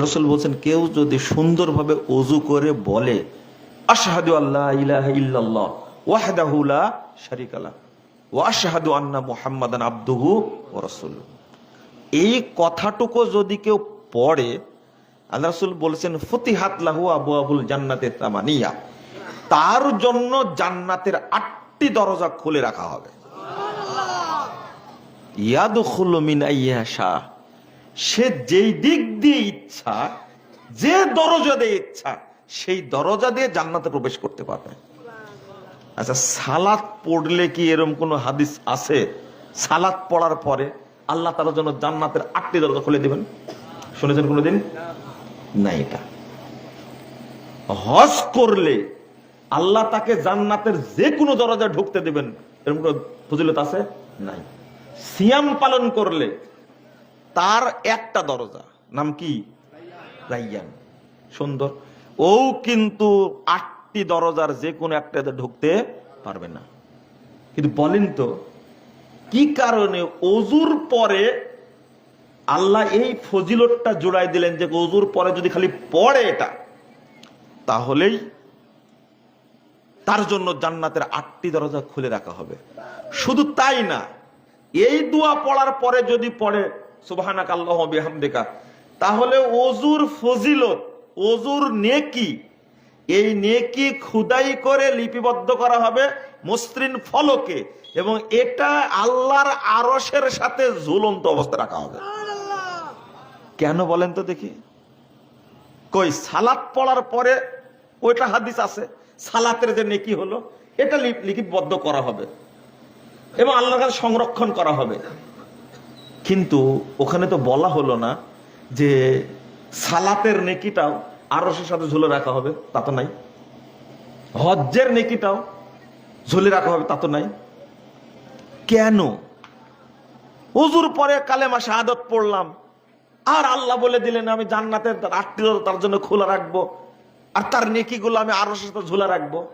রসুল বলছেন, কেউ যদি সুন্দরভাবে অজু করে বলে, আশহাদু আল্লাহ ইলাহা ইল্লাল্লাহ, ওয়াহদাহু লা শারিকা লা আন্না আবদুহু ওয়া রাসূলুহু। এই কথাটুকু যদি কেউ পড়ে, আল্লাহ রাসূল বলেছেন, ফতিহাত লাহু আবু আবুল জান্নাতে তামানিয়া। তার জন্য জান্নাতের আটটি দরজা খুলে রাখা হবে। ইয়াদখুলু মিন আইয়াশা সে যেই দিক দিয়ে ইচ্ছা, যে দরজা দিয়ে ইচ্ছা, সেই দরজা দিয়ে জান্নাতে প্রবেশ করতে পারবে। আচ্ছা সালাত পড়লে কি এরকম কোন হাদিস আছে? সালাত পড়ার পরে আল্লাহ তালার জন্য জান্নাতের আটটি দরজা খুলে দিবেন? শুনেছেন কোনোদিন? না এটা। হজ করলে আল্লাহ তাকে জান্নাতের যে কোনো দরজা ঢুকতে দেবেন। এরকম কোনো ফজিলত আছে? নাই। সিয়াম পালন করলে তার একটা দরজা। নাম কি? রাইয়ান। সুন্দর। ও কিন্তু আটটি দরজার যে কোনো একটাতে ঢুকতে পারবে না। কিন্তু বলেন তো, কি কারণে অজুর পরে আল্লাহ এই ফজিলতটা জোড়াই দিলেন যে অজুর পরে যদি খালি পড়ে এটা, তাহলেই তার জন্য জান্নাতের আটটি দরজা খুলে রাখা হবে। শুধু তাই না, এই দোয়া পড়ার পরে যদি পড়ে সুবাহানাক আল্লাহ বিহামদিকা তাহলে অজুর ফজিলত অজুর নেকি এই নেকি খুদাই করে লিপিবদ্ধ করা হবে মসৃণ ফলকে এবং এটা আল্লাহর আরসের সাথে ঝুলন্ত অবস্থা রাখা হবে। কেন বলেন তো দেখি। কই সালাত পড়ার পরে ওইটা হাদিস আছে সালাতের যে নেকি হলো এটা লিপিবদ্ধ করা হবে এবং আল্লাহর কাছে সংরক্ষণ করা হবে। কিন্তু ওখানে তো বলা হলো না যে সালাতের নেকিটাও আরসের সাথে ঝুলে রাখা হবে, তা তো নাই। হজ্জের নেকিটাও ঝুলে রাখা হবে, তা তো নাই। কেন? হুজুর পরে কালেমা শাহাদত পড়লাম। আর আল্লাহ বলে দিলেন, আমি জান্নাতের দরজা তার জন্য খোলা রাখব। আর তার নেকিগুলো আমি আরও সাথে ঝুলে রাখব।